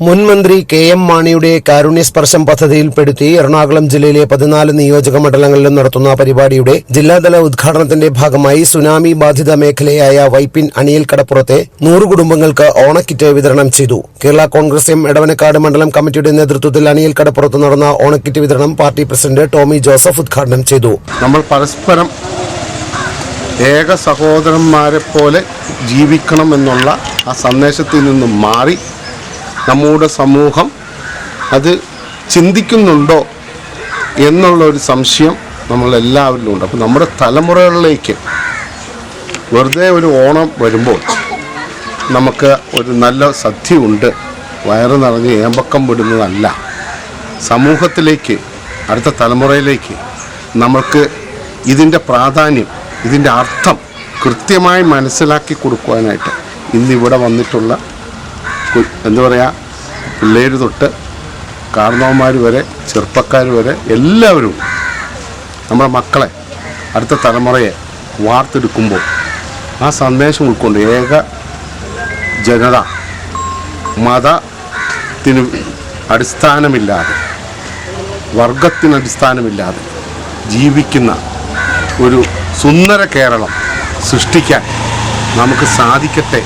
മുൻ മന്ത്രി K M മാണിയുടെ കാരുണ്യസ്പർശം പദ്ധതിയിൽപ്പെടുത്തി എറണാകുളം ജില്ലയിലെ പതിനാല് നിയോജക മണ്ഡലങ്ങളിലും നടത്തുന്ന പരിപാടിയുടെ ജില്ലാതല ഉദ്ഘാടനത്തിന്റെ ഭാഗമായി സുനാമി ബാധിത മേഖലയായ വൈപ്പിൻ അണിയൽ കടപ്പുറത്തെ നൂറ് കുടുംബങ്ങൾക്ക് ഓണക്കിറ്റ് വിതരണം ചെയ്തു. കേരള കോൺഗ്രസ് എം എടവനക്കാട് മണ്ഡലം കമ്മിറ്റിയുടെ നേതൃത്വത്തിൽ അണിയൽ കടപ്പുറത്ത് നടന്ന ഓണക്കിറ്റ് വിതരണം പാർട്ടി പ്രസിഡന്റ് ടോമി ജോസഫ് ഉദ്ഘാടനം ചെയ്തു. നമ്മൾ പരസ്പരം ഏക സഹോദരന്മാരെ പോലെ ജീവിക്കണം എന്നുള്ള ആ സന്ദേശത്തിൽ നിന്നും മാറി നമ്മുടെ സമൂഹം അത് ചിന്തിക്കുന്നുണ്ടോ എന്നുള്ള ഒരു സംശയം നമ്മളെല്ലാവരിലും ഉണ്ട്. അപ്പോൾ നമ്മുടെ തലമുറകളിലേക്ക് വെറുതെ ഒരു ഓണം വരുമ്പോൾ നമുക്ക് ഒരു നല്ല സദ്യ ഉണ്ട് വയറ് നിറഞ്ഞ് ഏമ്പക്കം വിടുന്നതല്ല. സമൂഹത്തിലേക്ക് അടുത്ത തലമുറയിലേക്ക് നമുക്ക് ഇതിന്റെ പ്രാധാന്യം ഇതിന്റെ അർത്ഥം കൃത്യമായി മനസ്സിലാക്കി കൊടുക്കുവാനായിട്ട് ഇന്നിവിടെ വന്നിട്ടുള്ള എന്താ പറയുക പിള്ളേർ തൊട്ട് കാരണവന്മാർ വരെ ചെറുപ്പക്കാർ വരെ എല്ലാവരും നമ്മുടെ മക്കളെ അടുത്ത തലമുറയെ വാർത്തെടുക്കുമ്പോൾ ആ സന്ദേശം ഉൾക്കൊണ്ട് ഏക ജനത മതത്തിന് അടിസ്ഥാനമില്ലാതെ വർഗത്തിന് അടിസ്ഥാനമില്ലാതെ ജീവിക്കുന്ന ഒരു സുന്ദര കേരളം സൃഷ്ടിക്കാൻ നമുക്ക് സാധിക്കട്ടെ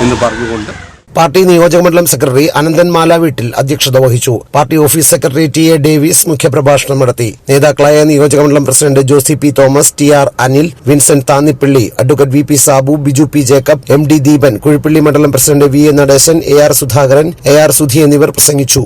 എന്ന് പറഞ്ഞുകൊണ്ട് പാർട്ടി നിയോജകമണ്ഡലം സെക്രട്ടറി അനന്തൻ മാല വീട്ടിൽ അധ്യക്ഷത വഹിച്ചു. Party office secretary T A Davis മുഖ്യപ്രഭാഷണം നടത്തി. നേതാക്കളായ നിയോജകമണ്ഡലം president Josy P Thomas T R Anil Vincent Thannippally advocate V P Sabu Biju P Jacob M D Deepan Kuzhippally മണ്ഡലം president V A Natesan A R Sudhakaran A R Sudhi എന്നിവർ പ്രസംഗിച്ചു.